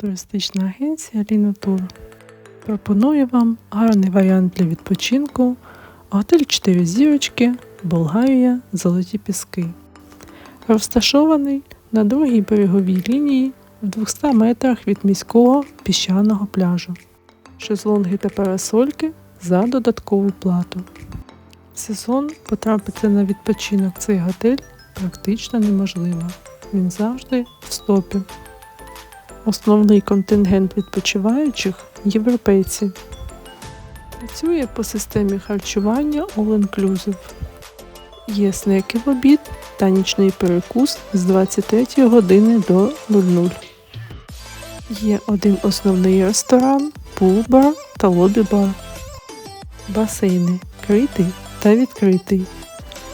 Туристична агенція Лінотур пропонує вам гарний варіант для відпочинку. Готель 4 зірочки, Болгарія, Золоті Піски. Розташований на другій береговій лінії в 200 метрах від міського піщаного пляжу. Шезлонги та парасольки за додаткову плату. В сезон потрапити на відпочинок в цей готель практично неможливо. Він завжди в стопі. Основний контингент відпочиваючих європейці. Працює по системі харчування All Inclusive. Є снеки в обід та нічний перекус з 23 години до 00. Є один основний ресторан, пул-бар та лобі-бар. Басейни критий та відкритий.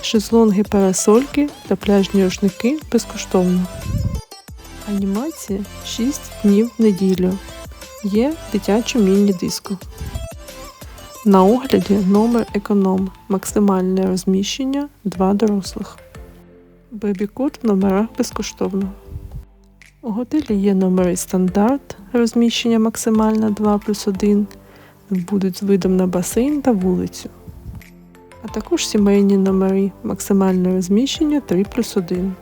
Шезлонги парасольки та пляжні рушники безкоштовно. Анімація 6 днів в неділю. Є дитяче міні-диско. На огляді номер економ. Максимальне розміщення 2 дорослих. Бебі-код в номерах безкоштовно. У готелі є номери стандарт, розміщення максимально 2 плюс 1. Будуть з видом на басейн та вулицю. А також сімейні номери, максимальне розміщення 3 плюс 1.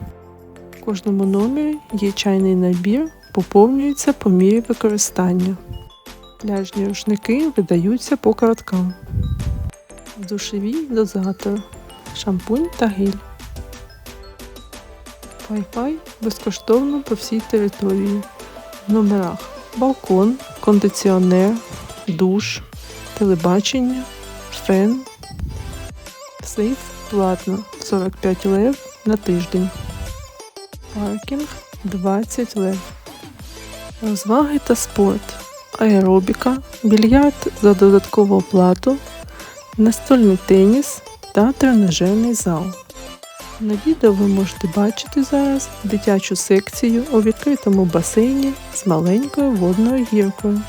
В кожному номері є чайний набір, поповнюється по мірі використання. Пляжні рушники видаються по короткам. Душевій дозатор, шампунь та гель. Wi-Fi безкоштовно по всій території. В номерах балкон, кондиціонер, душ, телебачення, фен. Сейф платно 45 лев на тиждень. Паркінг 20 лев. Розваги та спорт. Аеробіка, більярд за додаткову оплату, настольний теніс та тренажерний зал. На відео ви можете бачити зараз дитячу секцію у відкритому басейні з маленькою водною гіркою.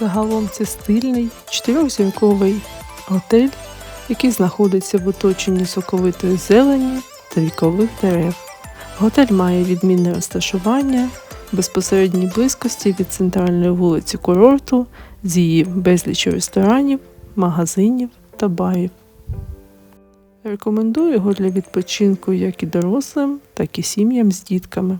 Загалом це стильний чотирьохзірковий готель, який знаходиться в оточенні соковитої зелені вікових дерев. Готель має відмінне розташування в безпосередній близькості від центральної вулиці курорту з її безлічю ресторанів, магазинів та барів. Рекомендую його для відпочинку як і дорослим, так і сім'ям з дітками.